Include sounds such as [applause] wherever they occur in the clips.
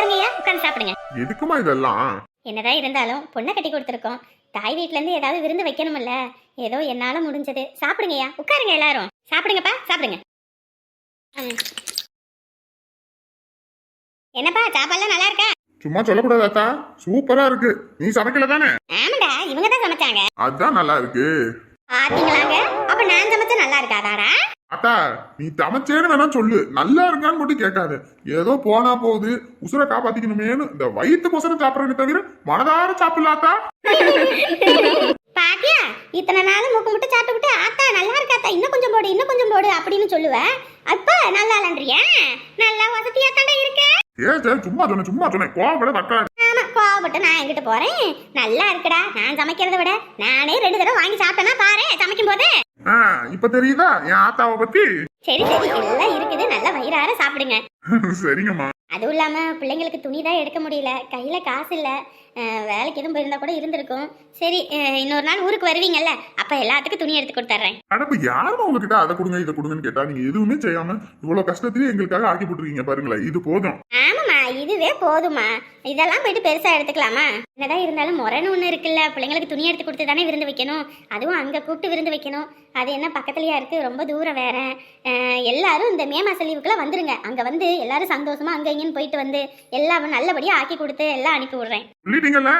உட்காருங்கய்யா உட்கார்ந்து சாப்பிடுங்க. எதுக்குமா இதெல்லாம்? என்னதான் இருந்தாலும் பொண்ணை கட்டி கொடுத்துருக்கோம். தாய் வீட்ல இருந்து ஏதாவது விருந்து வைக்கணும்ல. ஏதோ என்னால முடிஞ்சது. சாப்பிடுங்கய்யா உட்காருங்க எல்லாரும். சாப்பிடுங்கப்பா சாப்பிடுங்க. என்னப்பா சாப்பாடுலாம் நல்லா இருக்கா? சும்மா சொல்லக்கூடாது அத்தா சூப்பரா இருக்கு. நீ சமைக்கல தானே? ஆமாடா இவங்க தான் சமைச்சாங்க. அதான் நல்லா இருக்கு. பாத்தீங்களாங்க? அப்ப நான் சமைச்சா நல்லா இருக்காதாடா? அத்தா நீ சமைச்சேன்னு வேணா சொல்லு. நல்லா இருக்கான்னு மட்டும் கேட்காத. ஏதோ போனா போகுது. உசுரை காப்பாத்திக்கணுமேனு இந்த வயிற்று கொசரம் சாப்பிடறதுக்கு தவிர மனதார சாப்பிடலாத்தா பாத்தியா இத்தனை நாள் மூக்கு முட்டை சாப்பிட்டு விட்டு ஆத்தா நல்லா இருக்காத்தா இன்னும் கொஞ்சம் போடு இன்னும் கொஞ்சம் போடு அப்படின்னு சொல்லுவேன் அப்ப நல்லா இல்லன்றியா? நல்லா வசதியா தாண்டா இருக்க. ஏ சரி சும்மா சொன்னேன் சும்மா சொன்னேன் கோவப்பட தக்காது ஆமா கோவப்பட்டு நான் எங்கிட்ட போறேன். நல்லா இருக்குடா. நான் சமைக்கிறத விட நானே ரெண்டு தடவை வாங்கி சாப்பிட்டேன்னா பாரு சமைக்கும் போது இப்ப தெரியுதா? என் ஆத்தாவை பத்தி? சரி சரி. எல்லாம் இருக்குது. நல்லா வயிறார சாப்பிடுங்க. [laughs] சரிங்கம்மா. அதுவும் இல்லாம பிள்ளைங்களுக்கு துணி தான் எடுக்க முடியல. கையில காசு இல்ல. வேலைக்கு எதுவும் போயிருந்தா கூட இருந்திருக்கும். சரி இன்னொரு நாள் ஊருக்கு வருவீங்கல்ல அப்ப எல்லாத்துக்கும் துணி எடுத்து கொடுத்துட்றேன் அடப்பு யாரும் உங்ககிட்ட அதை கொடுங்க இதை கொடுங்கன்னு கேட்டா? நீங்க எதுவுமே செய்யாம இவ்வளவு கஷ்டத்தையும் எங்களுக்காக ஆக்கி போட்டுருக்கீங்க பாருங்களேன். இது போதும். ஆமாம்மா இதுவே போதுமா இதெல்லாம் போயிட்டு பெருசா எடுத்துக்கலாமா? என்னதான் இருந்தாலும் முறைன்னு ஒன்று இருக்குல்ல. பிள்ளைங்களுக்கு துணி எடுத்து கொடுத்து தானே விருந்து வைக்கணும். அதுவும் அங்கே கூப்பிட்டு விருந்து வைக்கணும். அது என்ன பக்கத்துலயா இருக்கு? ரொம்ப தூரம் வேற. எல்லாரும் இந்த மே மாச லீவுக்குள்ள வந்துருங்க. அங்க வந்து எல்லாரும் சந்தோஷமா அங்க இங்கன்னு போயிட்டு வந்து எல்லாம் நல்லபடியா ஆக்கி கொடுத்து எல்லாம் அனுப்பி விடுறேன். சொல்லிட்டீங்கல்ல?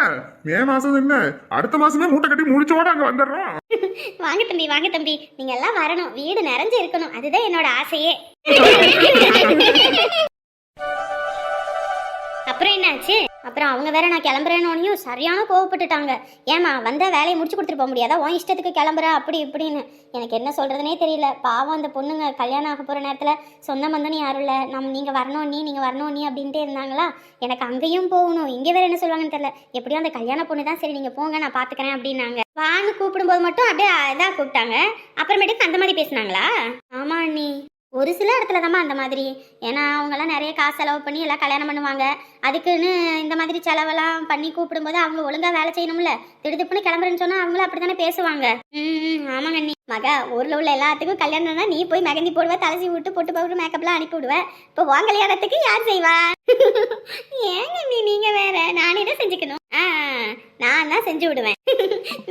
மே மாசம் என்ன? அடுத்த மாசமே மூட்டை கட்டி முடிச்சோட அங்க வந்துடுறோம். வாங்க தம்பி வாங்க தம்பி. நீங்க எல்லாம் வரணும். வீடு நிறைஞ்சு இருக்கணும். அதுதான் என்னோட ஆசையே. [laughs] அப்புறம் என்னாச்சு? அப்புறம் அவங்க வேற நான் கிளம்புறேன்னு சரியான கோவப்பட்டுட்டாங்க. ஏமா வந்தால் வேலையை முடிச்சு கொடுத்துட்டு போக முடியாதா? உன் இஷ்டத்துக்கு கிளம்புற அப்படி இப்படின்னு. எனக்கு என்ன சொல்றதுனே தெரியல. பாவம் அந்த பொண்ணுங்க கல்யாணம் ஆக போகிற நேரத்தில் சொந்த மந்தன்னு யாரும் இல்லை. நம் நீங்கள் வரணும் நீ நீங்கள் வரணும் நீ அப்படின்ட்டு இருந்தாங்களா? எனக்கு அங்கேயும் போகணும். இங்கே வேற என்ன சொல்லுவாங்கன்னு தெரியல. எப்படியும் அந்த கல்யாண பொண்ணு தான் சரி நீங்கள் போங்க நான் பார்த்துக்கிறேன் அப்படின்னாங்க. வான்னு கூப்பிடும்போது மட்டும் அப்படியே இதாக கூப்பிட்டாங்க. அப்புறமேட்டுக்கு அந்த மாதிரி பேசுனாங்களா? ஆமா அண்ணி. ஒரு சில இடத்துல தான் அந்த மாதிரி. ஏன்னா அவங்கெல்லாம் நிறைய காசு செலவு பண்ணி எல்லாம் கல்யாணம் பண்ணுவாங்க. அதுக்குன்னு இந்த மாதிரி செலவெல்லாம் பண்ணி கூப்பிடும்போது அவங்க ஒழுங்காக வேலை செய்யணும்ல. திடுதிப்புன்னு கிளம்புறேன்னு சொன்னா அவங்களும் அப்படித்தானே பேசுவாங்க. ம் ஆமாங்க அண்ணி. மகா ஊரில் உள்ள எல்லாத்துக்கும் கல்யாணம்னா நீ போய் மெகந்தி போடுவ தலசி விட்டு பொட்டு பவுடர் மேக்கப்லாம் அனுப்பி விடுவ. இப்போ உன் கல்யாணத்துக்கு யார் செய்வா? ஏங்க நீ நீங்க வேற. நானே தான் செஞ்சுக்கணும். ஆ நான் தான் செஞ்சு விடுவேன்.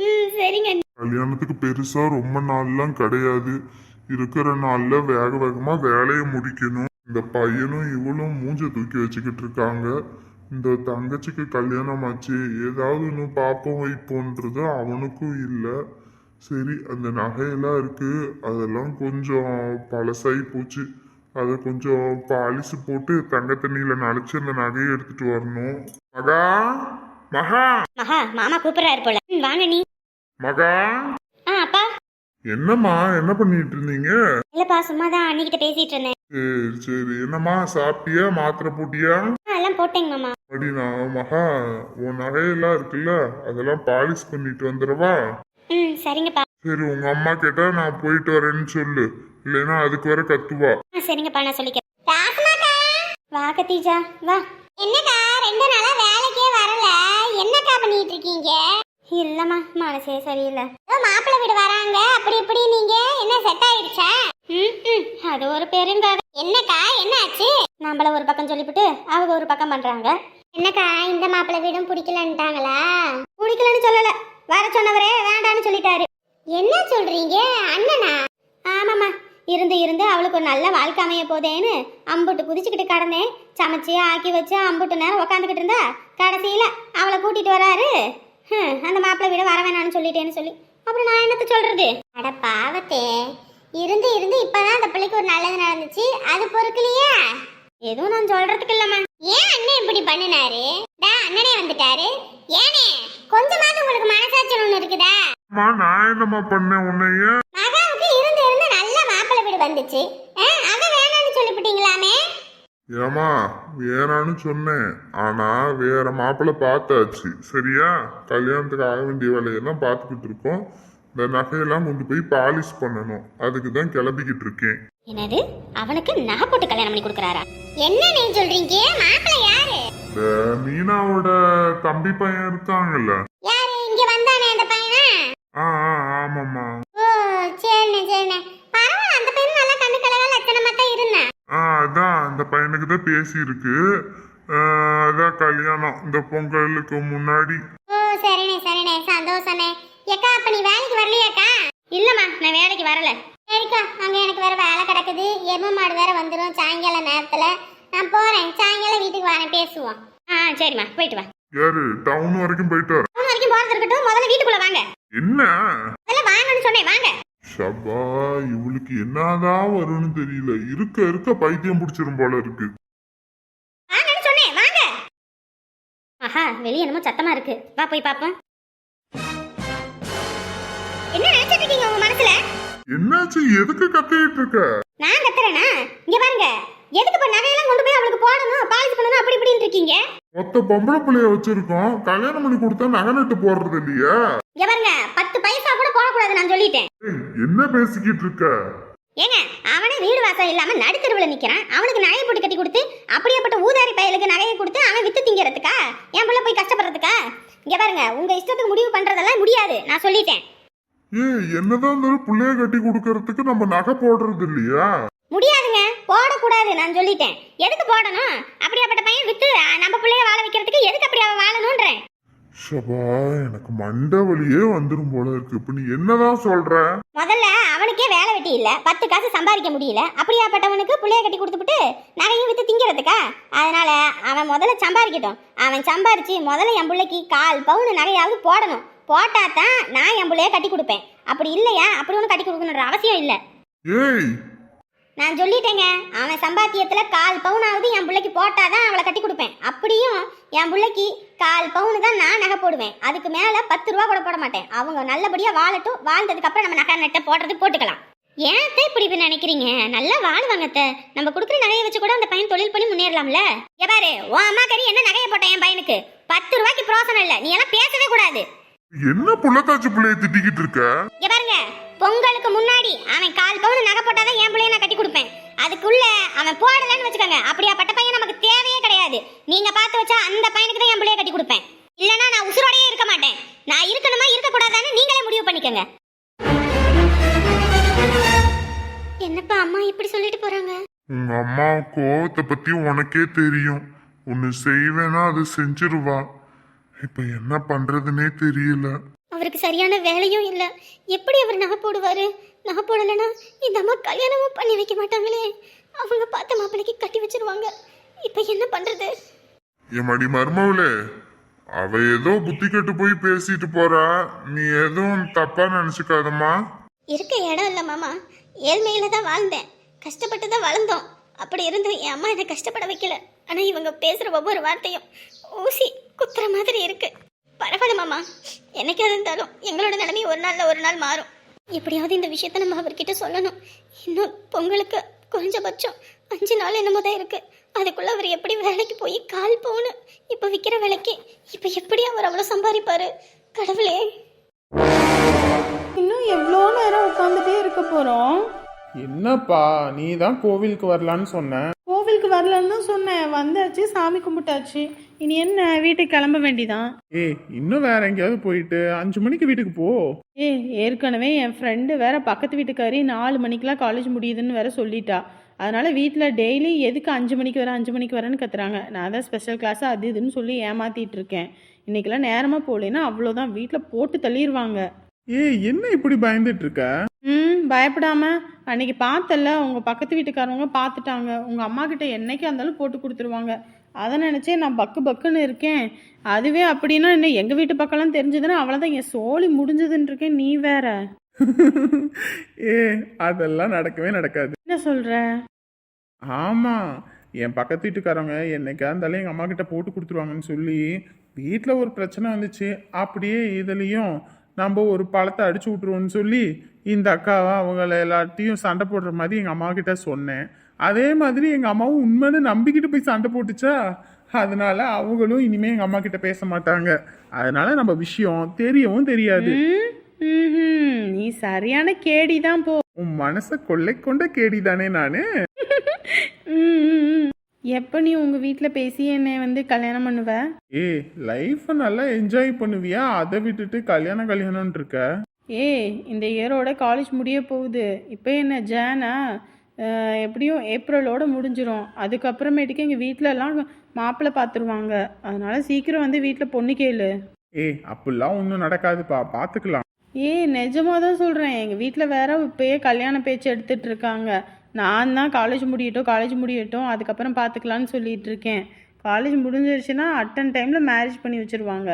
ம், சரிங்க கல்யாணத்துக்கு பெருசா ரொம்ப நாள்லாம் கிடையாது. இருக்கிற நாள்ல வேக வேகமா வேலையை முடிக்கணும். இந்த பையனும் இவளும் மூஞ்ச தூக்கி வச்சுக்கிட்டு இருக்காங்க. இந்த தங்கச்சிக்கு கல்யாணம் ஆச்சு. ஏதாவது இன்னும் பார்ப்போம் வைப்போன்றது அவனுக்கும் இல்லை. சரி அந்த நகையெல்லாம் இருக்கு. அதெல்லாம் கொஞ்சம் பழசாகி போச்சு. அதை கொஞ்சம் பாலிசு போட்டு தங்க தண்ணியில நனைச்சு அந்த நகையை எடுத்துட்டு வரணும். மகா மகா. மகா மாமா கூப்பிடுறாரு போல. வாங்க நீ. மகா. என்னம்மா என்ன பண்ணிட்டு இருந்தீங்க இல்லப்பா சும்மா தான் அண்ணிக்கிட்ட பேசிட்டு இருந்தேன். சரி சரி. என்னம்மா சாப்பிட்டியா? மாத்திரை போட்டியா? எல்லாம் போட்டேங்க மாமா. அப்படி நான் மகா உன் நகையெல்லாம் இருக்குல்ல அதெல்லாம் பாலிஷ் பண்ணிட்டு வந்துடவா? ம் சரிங்கப்பா. சரி உங்க அம்மா கேட்டா நான் போயிட்டு வரேன்னு சொல்லு. இல்லைன்னா அதுக்கு வேற கத்துவா. சரிங்கப்பா நான் சொல்லிக்கிறேன். வா கத்தீஜா வா. என்னக்கா ரெண்டு நாளா வேலைக்கே வரல. என்னக்கா பண்ணிட்டு இருக்கீங்க இல்லம்மா மனசே சரியில்லை. மாப்பிள்ளை வீடு வராங்க. அப்படி இப்படி நீங்க என்ன செட் ஆயிடுச்சா? ம் அது ஒரு பெருங்கதை என்னக்கா என்ன ஆச்சு நம்மள ஒரு பக்கம் சொல்லிவிட்டு அவங்க ஒரு பக்கம் பண்றாங்க. என்னக்கா இந்த மாப்பிள்ளை வீடும் பிடிக்கலன்ட்டாங்களா? பிடிக்கலன்னு சொல்லல. வர சொன்னவரே வேண்டான்னு சொல்லிட்டாரு. என்ன சொல்றீங்க அண்ணனா? ஆமாம்மா. இருந்து இருந்து அவளுக்கு ஒரு நல்ல வாழ்க்கை அமைய போதேன்னு அம்புட்டு குதிச்சுக்கிட்டு கடந்தேன். சமைச்சு ஆக்கி வச்சு அம்புட்டு நேரம் உக்காந்துக்கிட்டு இருந்தா கடைசியில் அவளை கூட்டிகிட்டு வராரு. அந்த மாப்பிள்ளை வீட வர வேணாம்னு சொல்லிட்டேன்னு சொல்லி. அப்புறம் நான் என்னத்த சொல்றது? அட பாவத்தே. இருந்து இருந்து இப்பதான் அந்த பிள்ளைக்கு ஒரு நல்லது நடந்துச்சு. அது பொறுக்கலையா. எதுவும் நான் சொல்றதுக்கு இல்லம்மா. ஏன் அண்ணன் இப்படி பண்ணினாரு? டா அண்ணனே வந்துட்டாரு. ஏனே கொஞ்சமாவது உங்களுக்கு மனசாட்சி ஒண்ணு இருக்குதா? நான் என்னம்மா பண்ணேன் உன்னைய? மகாவுக்கு இருந்து இருந்து நல்ல மாப்பிள்ளை வீடு வந்துச்சு. அத வேணாம்னு சொல்லிவிட்டீங்களாமே? ஏமா வேணான்னு சொன்னேன். ஆனா வேற மாப்பிள்ளை பார்த்தாச்சு. சரியா? கல்யாணத்துக்கு ஆக வேண்டிய வேலையெல்லாம் பார்த்துக்கிட்டு இருக்கோம். இந்த நகையெல்லாம் கொண்டு போய் பாலிஷ் பண்ணணும். அதுக்கு தான் கிளம்பிக்கிட்டு இருக்கேன். என்னது? அவனுக்கு நகை போட்டு கல்யாணம் பண்ணி கொடுக்குறாரா? என்ன நீ சொல்றீங்க? மாப்பிள்ளை யாரு? இந்த மீனாவோட தம்பி பையன் இருக்காங்கல்ல. யாரு? இங்க வந்தானே அந்த பையனா? அந்த பையனுக்கு தான் பேசியிருக்கு அதான் கல்யாணம். இந்த பொங்கலுக்கு முன்னாடி. ஓ சரிண்ணே சரிண்ணே. சந்தோஷண்ணே. ஏக்கா அப்ப நீ வேலைக்கு வரலையாக்கா? இல்லம்மா நான் வேலைக்கு வரல. சரிக்கா அங்க எனக்கு வேற வேலை கிடக்குது. எரும மாடு வேற வந்துடும் சாயங்கால நேரத்துல. நான் போறேன். சாயங்காலம் வீட்டுக்கு வரேன் பேசுவோம். ஆ சரிம்மா போயிட்டு வா. யாரு? டவுன் வரைக்கும் போயிட்டு வர மூணு வரைக்கும் போறது இருக்கட்டும். முதல்ல வீட்டுக்குள்ள வாங்க. என்ன? முதல்ல வாங்கன்னு சொன்னேன் வாங்க. ஷபா இவளுக்கு என்னதான் வரும்னு தெரியல. இருக்க இருக்க பைத்தியம் பிடிச்சிரும் போல இருக்கு. வாங்கன்னு சொன்னேன் வாங்க. ஆஹா வெளிய என்னமோ சத்தமா இருக்கு. வா போய் பாப்போம். என்ன நினைச்சிட்டு இருக்கீங்க உங்க மனசுல? என்னாச்சு? எதுக்கு கத்திட்டு இருக்க? நான் கத்துறேனா? இங்க பாருங்க. எதுக்கு இப்ப நகையெல்லாம் கொண்டு போய் அவளுக்கு போடணும் பாலிஷ் பண்ணணும் அப்படி இப்படின்னு இருக்கீங்க? மொத்த பொம்பளை பிள்ளைய வச்சிருக்கோம். கல்யாணம் பண்ணி கொடுத்தா நகை நட்டு போடுறது இல்லையா? இங்க பாருங்க கூட போடக்கூடாது நான் சொல்லிட்டேன். என்ன பேசிக்கிட்டு இருக்க? ஏங்க அவனே வீடு வாசல் இல்லாம நடுத்தருவில் நிக்கிறான். அவனுக்கு நகையை போட்டு கட்டி கொடுத்து அப்படியேப்பட்ட ஊதாரி பயலுக்கு நகையை கொடுத்து அவன் வித்து திங்கிறதுக்கா? என் பிள்ளை போய் கஷ்டப்படுறதுக்கா? இங்க பாருங்க உங்க இஷ்டத்துக்கு முடிவு பண்றதெல்லாம் முடியாது. நான் சொல்லிட்டேன். ஏய் என்னதான் இருந்தாலும் பிள்ளைய கட்டி கொடுக்கறதுக்கு நம்ம நகை போடுறது இல்லையா? முடியாதுங்க போடக்கூடாது நான் சொல்லிட்டேன். எதுக்கு போடணும்? அப்படியாப்பட்ட பையன் வித்து நம்ம பிள்ளைய வாழ வைக்கிறதுக்கு எதுக்கு அப்படி அவன் வாழணுன்றேன் ஷபா எனக்கு மண்டை வலியே வந்துரும் போல இருக்கு. இப்ப நீ என்னதான் சொல்ற? முதல்ல அவனுக்கே வேலை வெட்டி இல்ல. பத்து காசு சம்பாதிக்க முடியல. அப்படியாப்பட்டவனுக்கு புள்ளைய கட்டி கொடுத்துப்புட்டு நகையும் வித்து திங்கிறதுக்கா? அதனால அவன் முதல்ல சம்பாதிக்கட்டும். அவன் சம்பாரிச்சு முதல்ல என் பிள்ளைக்கு கால் பவுன் நகையாவது போடணும். போட்டா தான் நான் என் பிள்ளைய கட்டி கொடுப்பேன். அப்படி இல்லையா? அப்படி ஒன்றும் கட்டி கொடுக்கணுன்ற அவசியம் இல்லை. ஏய் நான் சொல்லிட்டேங்க அவன் சம்பாத்தியத்துல கால் பவுனாவது என் பிள்ளைக்கு போட்டாதான் அவளை கட்டி கொடுப்பேன். அப்படியும் என் பிள்ளைக்கு கால் பவுனு தான் நான் நகை போடுவேன். அதுக்கு மேல பத்து ரூபா கூட போட மாட்டேன். அவங்க நல்லபடியா வாழட்டும். வாழ்ந்ததுக்கு அப்புறம் நம்ம நகை நட்டை போடுறது போட்டுக்கலாம். ஏன் இப்படி நினைக்கிறீங்க? நல்லா வாழுவாங்க நம்ம கொடுக்குற நகையை வச்சு கூட அந்த பையன் தொழில் பண்ணி முன்னேறலாம்ல? இங்க பாரு உன் அம்மா கறி என்ன நகையை போட்ட என் பையனுக்கு? பத்து ரூபாய்க்கு பிரோசனம் இல்ல. நீ எல்லாம் பேசவே கூடாது. என்ன புள்ளத்தாச்சி பிள்ளைய திட்டிக்கிட்டு இருக்க? பொங்கலுக்கு முன்னாடி அவன் கால் பவுன் நகை போட்டாதான் என் பிள்ளைய நான் கட்டி கொடுப்பேன். அதுக்குள்ள அவன் போடலன்னு வச்சுக்கோங்க. அப்படியாப்பட்ட பையன் நமக்கு தேவையே கிடையாது. நீங்க பார்த்து வச்சா அந்த பையனுக்கு தான் என் பிள்ளைய கட்டி கொடுப்பேன். இல்லனா நான் உசுரோடயே இருக்க மாட்டேன். நான் இருக்கணுமா இருக்க கூடாதான்னு நீங்களே முடிவு பண்ணிக்கோங்க. என்னப்பா அம்மா இப்படி சொல்லிட்டு போறாங்க? உங்க அம்மா கோவத்தை பத்தி உனக்கே தெரியும். ஒன்னு செய்வேனா அது செஞ்சிருவா. இப்ப என்ன பண்றதுனே தெரியல. அவருக்கு சரியான வேலையும் இல்ல. எப்படி அவர் நகை போடுவாரு? நகை போடலைன்னா இந்த அம்மா கல்யாணமும் பண்ணி வைக்க மாட்டாங்களே. அவங்க பார்த்த மாப்பிள்ளைக்கு கட்டி வச்சிருவாங்க. இப்ப என்ன பண்றது? என் மடி மருமவளே அவ ஏதோ புத்தி கெட்டு போய் பேசிட்டு போறா. நீ எதுவும் தப்பா நினைச்சுக்காதம்மா. இருக்க இடம் இல்லை மாமா. ஏழ்மையில தான் வாழ்ந்தேன். கஷ்டப்பட்டு தான் வளர்ந்தோம். அப்படி இருந்தும் என் அம்மா என்னை கஷ்டப்பட வைக்கல. ஆனா இவங்க பேசுற ஒவ்வொரு வார்த்தையும் ஊசி குத்துற மாதிரி இருக்கு. பரவாயில்ல மாமா. என்னைக்கு இருந்தாலும் எங்களோட நிலைமை ஒரு நாள்ல ஒரு நாள் மாறும். எப்படியாவது இந்த விஷயத்த நம்ம அவர்கிட்ட சொல்லணும். இன்னும் பொங்கலுக்கு குறைஞ்சபட்சம் அஞ்சு நாள் என்னமோ தான் இருக்கு. அதுக்குள்ள அவர் எப்படி வேலைக்கு போய் கால் போகணும்? இப்போ விற்கிற விலைக்கு இப்போ எப்படி அவர் அவ்வளோ சம்பாதிப்பாரு? கடவுளே. இன்னும் எவ்வளோ நேரம் உட்காந்துட்டே இருக்க போகிறோம் என்னப்பா நீ தான் கோவிலுக்கு வரலான்னு சொன்ன. கோவிலுக்கு வரலன்னு சொன்னேன். வந்தாச்சு சாமி கும்பிட்டாச்சு. இனி என்ன வீட்டுக்கு கிளம்ப வேண்டிதான். ஏய் இன்னும் வேற எங்கேயாவது போயிட்டு அஞ்சு மணிக்கு வீட்டுக்கு போ. ஏ ஏற்கனவே என் ஃப்ரெண்டு வேற பக்கத்து வீட்டுக்காரி நாலு மணிக்கெலாம் காலேஜ் முடியுதுன்னு வேற சொல்லிட்டா. அதனால வீட்டில் டெய்லி எதுக்கு அஞ்சு மணிக்கு வரேன் அஞ்சு மணிக்கு வரேன்னு கத்துறாங்க. நான் தான் ஸ்பெஷல் கிளாஸ் அது இதுன்னு சொல்லி ஏமாத்திட்டு இருக்கேன். இன்னைக்கெல்லாம் நேரமாக போகலன்னா அவ்வளோதான் வீட்டில் போட்டு தள்ளிடுவாங்க ஏய் என்ன இப்படி பயந்துட்டு இருக்க? ம் பயப்படாம அன்னைக்கு பார்த்தல உங்க பக்கத்து வீட்டுக்காரவங்க பார்த்துட்டாங்க. உங்க அம்மா கிட்ட என்னைக்கு இருந்தாலும் போட்டு கொடுத்துருவாங்க. அதை நினைச்சே நான் பக்கு பக்குன்னு இருக்கேன். அதுவே அப்படின்னா என்ன எங்க வீட்டு பக்கம்லாம் தெரிஞ்சதுன்னா அவ்வளோதான் என் சோழி முடிஞ்சதுன்னு இருக்கேன் நீ வேற. [laughs] ஏ அதெல்லாம் நடக்கவே நடக்காது. என்ன சொல்ற? ஆமா என் பக்கத்து வீட்டுக்காரவங்க என்னைக்கா இருந்தாலும் எங்க அம்மா கிட்ட போட்டு கொடுத்துருவாங்கன்னு சொல்லி வீட்டில் ஒரு பிரச்சனை வந்துச்சு. அப்படியே இதுலயும் நம்ம ஒரு பழத்தை அடிச்சு விட்டுருவோம்னு சொல்லி இந்த அக்காவை அவங்கள எல்லாத்தையும் சண்டை போடுற மாதிரி எங்க அம்மா கிட்ட சொன்னேன். அதே மாதிரி எங்க அம்மாவும் உண்மைன்னு நம்பிக்கிட்டு போய் சண்டை போட்டுச்சா? அதனால அவங்களும் இனிமே எங்க அம்மா கிட்ட பேச மாட்டாங்க. அதனால நம்ம விஷயம் தெரியவும் தெரியாது. நீ சரியான கேடி தான் போ. உன் மனசை கொள்ளை கொண்ட கேடிதானே நானு? ம், ம், ம். எப்போ நீ உங்க வீட்டில் பேசி என்னை வந்து கல்யாணம் பண்ணுவ? ஏய் லைஃப்பை நல்லா என்ஜாய் பண்ணுவியா? அதை விட்டுட்டு கல்யாணம் கல்யாணம்னு இருக்க? ஏய் இந்த இயரோட காலேஜ் முடிய போகுது. இப்போ என்ன ஜானா எப்படியும் ஏப்ரலோட முடிஞ்சிரும். அதுக்கப்புறமேட்டுக்கு எங்கள் வீட்டிலலாம் மாப்பிள்ளை பார்த்துருவாங்க அதனால சீக்கிரம் வந்து வீட்டில் பொண்ணு கேளு. ஏய் அப்படிலாம் ஒன்றும் நடக்காதுப்பா. பார்த்துக்கலாம் ஏய் நிஜமாக தான் சொல்கிறேன் எங்கள் வீட்டில் வேற இப்பயே கல்யாண பேச்சு எடுத்துட்டு இருக்காங்க. நான் தான் காலேஜ் முடியட்டும் காலேஜ் முடியட்டும் அதுக்கப்புறம் பார்த்துக்கலான்னு சொல்லிட்டு இருக்கேன். காலேஜ் முடிஞ்சிருச்சுன்னா அட்டன் டைமில் மேரேஜ் பண்ணி வச்சிருவாங்க.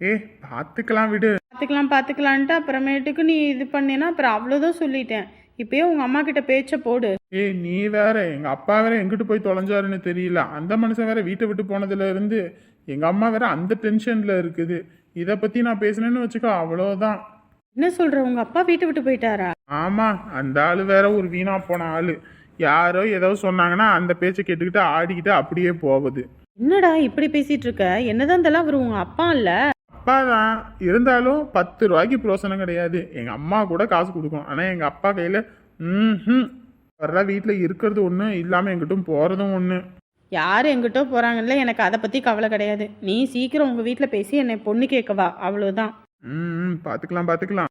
ஏய் பார்த்துக்கலாம் விடு. பார்த்துக்கலாம் பார்த்துக்கலான்ட்டு அப்புறமேட்டுக்கு நீ இது பண்ணினா அப்புறம் அவ்வளோதான் சொல்லிட்டேன். இப்பயே உங்கள் அம்மா கிட்ட பேச்சை போடு. ஏய் நீ வேற எங்க அப்பா வேற எங்கிட்டு போய் தொலைஞ்சாருன்னு தெரியல. அந்த மனுஷன் வேற வீட்டை விட்டு போனதுல இருந்து எங்க அம்மா வேற அந்த டென்ஷன்ல இருக்குது. இத பத்தி நான் பேசினேன்னு வச்சுக்கோ அவ்வளோதான் என்ன சொல்கிற உங்கள் அப்பா வீட்டை விட்டு போயிட்டாரா? ஆமா அந்த ஆளு வேற ஒரு வீணா போன ஆளு. யாரோ ஏதோ சொன்னாங்கன்னா அந்த பேச்சை கேட்டுக்கிட்டு ஆடிக்கிட்டு அப்படியே போகுது. என்னடா இப்படி பேசிட்டு இருக்க? என்னதான் இருந்தாலும் அவர் உங்கள் அப்பா இல்லை? அப்பா தான். இருந்தாலும் பத்து ரூபாய்க்கு பிரோசனம் கிடையாது. எங்க அம்மா கூட காசு கொடுக்கும் ஆனா எங்க அப்பா கையில ம் வர்ற வீட்டுல இருக்கிறது ஒண்ணு இல்லாம எங்கிட்டும் போறதும் ஒண்ணு. யார் எங்கிட்டோ போகிறாங்கல்ல எனக்கு அதை பற்றி கவலை கிடையாது. நீ சீக்கிரம் உங்கள் வீட்டில் பேசி என்னை பொண்ணு கேட்கவா அவ்வளோதான் ம் பாத்துக்கலாம் பாத்துக்கலாம்.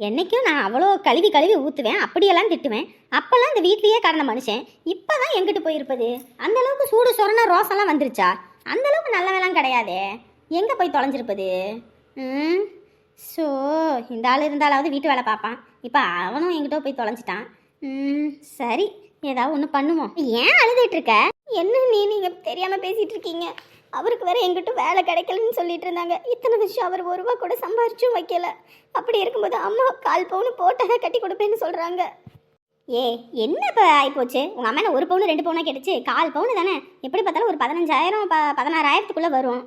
என்னைக்கும் நான் அவ்வளோ கழுவி கழுவி ஊற்றுவேன் அப்படியெல்லாம் திட்டுவேன். அப்போல்லாம் இந்த வீட்லேயே கடந்த மனுஷன். இப்போ தான் எங்கிட்டு போயிருப்பது. அந்த அளவுக்கு சூடு சொரண ரோசெல்லாம் வந்துருச்சா? அந்த அளவுக்கு நல்லவெல்லாம் கிடையாதே. எங்கே போய் தொலைஞ்சிருப்பது? ம் ஸோ இந்த ஆள் இருந்தாலாவது வீட்டு வேலை பார்ப்பான். இப்போ அவனும் எங்கிட்ட போய் தொலைஞ்சிட்டான். ம் சரி ஏதாவது ஒன்று பண்ணுவோம். ஏன் அழுதுட்டு இருக்க? என்ன நீ நீங்கள் தெரியாமல் பேசிகிட்டு இருக்கீங்க? அவருக்கு வேற எங்கிட்ட வேலை கிடைக்கலன்னு சொல்லிட்டு இருந்தாங்க. இத்தனை வருஷம் அவர் ஒரு ரூபா கூட சம்பாரிச்சும் வைக்கல. அப்படி இருக்கும்போது அம்மா கால் பவுன் போட்டதை கட்டி கொடுப்பேன்னு சொல்றாங்க. ஏ என்ன இப்போ ஆகிப்போச்சு உங்கள் அம்மா என்ன ஒரு பவுன் ரெண்டு பவுனாக கேட்டுச்சு? கால் பவுன் தானே? எப்படி பார்த்தாலும் ஒரு பதினஞ்சாயிரம் ப பதினாறாயிரத்துக்குள்ளே வரும்.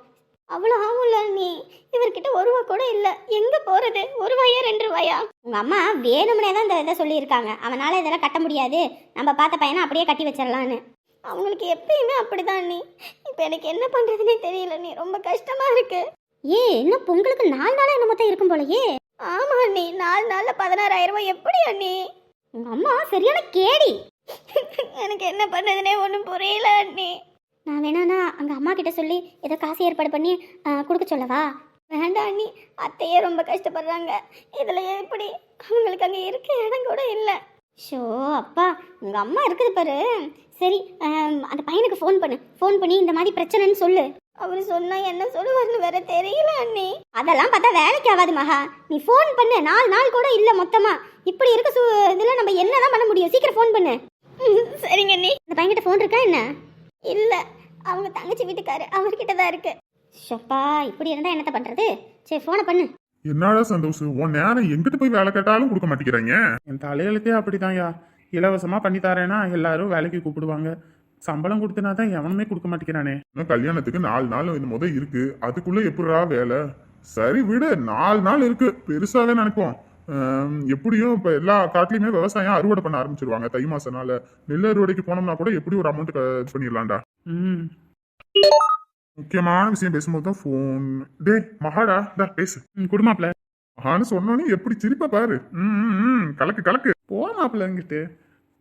அவ்வளோ ஆகும்ல நீ இவர்கிட்ட ஒரு ரூபா கூட இல்லை. எங்கே போகிறது ஒரு ரூபாயா ரெண்டு ரூபாயா? உங்கள் அம்மா வேணும்னே தான் இந்த இதை சொல்லியிருக்காங்க. அவனால் இதெல்லாம் கட்ட முடியாது. நம்ம பார்த்த பையனை அப்படியே கட்டி வச்சிடலான்னு அவங்களுக்கு எப்பயுமே அப்படிதான் நீ இப்போ எனக்கு என்ன பண்றதுனே தெரியல நீ ரொம்ப கஷ்டமா இருக்கு. ஏ இன்னும் பொங்கலுக்கு நாலு நாளா என்ன மொத்தம் இருக்கும் போலயே. ஆமா அண்ணி. நாலு நாள்ல பதினாறாயிரம் ரூபாய் எப்படி அண்ணி? உங்க அம்மா சரியான கேடி. எனக்கு என்ன பண்ணதுனே ஒன்றும் புரியல அண்ணி. நான் வேணானா அங்க அம்மா கிட்ட சொல்லி ஏதோ காசு ஏற்பாடு பண்ணி கொடுக்க சொல்லவா? வேண்டாம் அண்ணி. அத்தையே ரொம்ப கஷ்டப்படுறாங்க. இதுல எப்படி? அவங்களுக்கு அங்க இருக்க இடம் கூட இல்லை. ஷோ அப்பா உங்க அம்மா இருக்குது பாரு. சரி அந்த பையனுக்கு ஃபோன் பண்ணு. ஃபோன் பண்ணி இந்த மாதிரி பிரச்சனைன்னு சொல்லு. அவர் சொன்னா என்ன சொல்லுவார்னு வேற தெரியல அண்ணி. அதெல்லாம் பார்த்தா வேலைக்கு ஆகாது மகா. நீ ஃபோன் பண்ணு நாலு நாள் கூட இல்ல மொத்தமா. இப்படி இருக்க சூ இதுல நம்ம என்னதான் பண்ண முடியும்? சீக்கிரம் ஃபோன் பண்ணு. சரிங்க அண்ணி. அந்த பையன்கிட்ட ஃபோன் இருக்கா என்ன? இல்ல அவங்க தங்கச்சி வீட்டுக்காரு. அவர்கிட்ட தான் இருக்கு. ஷப்பா இப்படி இருந்தா என்னத்த பண்றது? சரி ஃபோனை பண்ணு. என்னடா சந்தோஷ் உன் நேரம் எங்கிட்டு போய் வேலை கேட்டாலும் கொடுக்க மாட்டேங்கிறாங்க? என் தலையெழுத்தே அப்படிதான்யா. இலவசமா பண்ணி தரேன்னா எல்லாரும் வேலைக்கு கூப்பிடுவாங்க. சம்பளம் கொடுத்தனா தான் எவனுமே கொடுக்க மாட்டேங்கிறானே. இன்னும் கல்யாணத்துக்கு நாலு நாள் இந்த முத இருக்கு. அதுக்குள்ள எப்படிடா வேலை? சரி விடு நாலு நாள் இருக்கு. பெருசாவே நினைப்போம். எப்படியும் இப்ப எல்லா காட்டுலயுமே விவசாயம் அறுவடை பண்ண ஆரம்பிச்சிருவாங்க தை மாசம்னால நெல் அறுவடைக்கு போனோம்னா கூட எப்படி ஒரு அமௌண்ட் பண்ணிடலாம்டா. ம். முக்கியமான விஷயம் பேசும்போது தான் ஃபோன் டே மகாடா டா பேசு. குடுமாப்ல மகான்னு சொன்னோன்னே எப்படி சிரிப்பா பாரு. ம், ம், ம், கலக்கு கலக்கு போமாப்லங்கிட்டு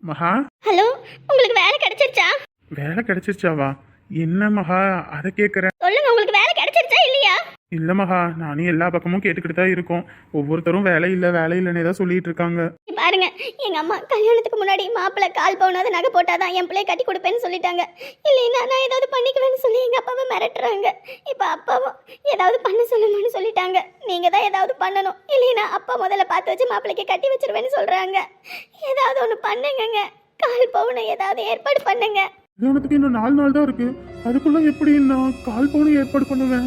மகா. ஹலோ உங்களுக்கு வேலை கிடைச்சிருச்சா? வேலை கிடைச்சிருச்சாவா? என்ன மகா அதை கேட்குறேன் சொல்லுங்க உங்களுக்கு வேலை கிடைச்சிருச்சா இல்லையா? இல்ல மகா நானும் எல்லா பக்கமும் கேட்டுக்கிட்டு தான் இருக்கோம். ஒவ்வொருத்தரும் வேலை இல்லை வேலை இல்லைன்னே தான் சொல்லிட்டு இருக்காங்க. பாருங்க எங்க அம்மா கல்யாணத்துக்கு முன்னாடி மாப்பிள்ளை கால் பவுனாவது நகை போட்டாதான் என் பிள்ளைய கட்டி கொடுப்பேன்னு சொல்லிட்டாங்க. இல்லைன்னா நான் ஏதாவது பண்ணிக்குவேன்னு சொல்லி எங்க அப்பாவை மிரட்டுறாங்க. இப்ப அப்பாவும் ஏதாவது பண்ண சொல்லுமான்னு சொல்லிட்டாங்க. நீங்க தான் ஏதாவது பண்ணணும். இல்லைன்னா அப்பா முதல்ல பார்த்து வச்சு மாப்பிள்ளைக்கு கட்டி வச்சிருவேன்னு சொல்றாங்க. ஏதாவது ஒன்று பண்ணுங்கங்க. கால் பவுனை ஏதாவது ஏற்பாடு பண்ணுங்க. கல்யாணத்துக்கு இன்னும் நாலு நாள் தான் இருக்கு. அதுக்குள்ள எப்படி நான் கால் பவுன் ஏற்பாடு பண்ணுவேன்.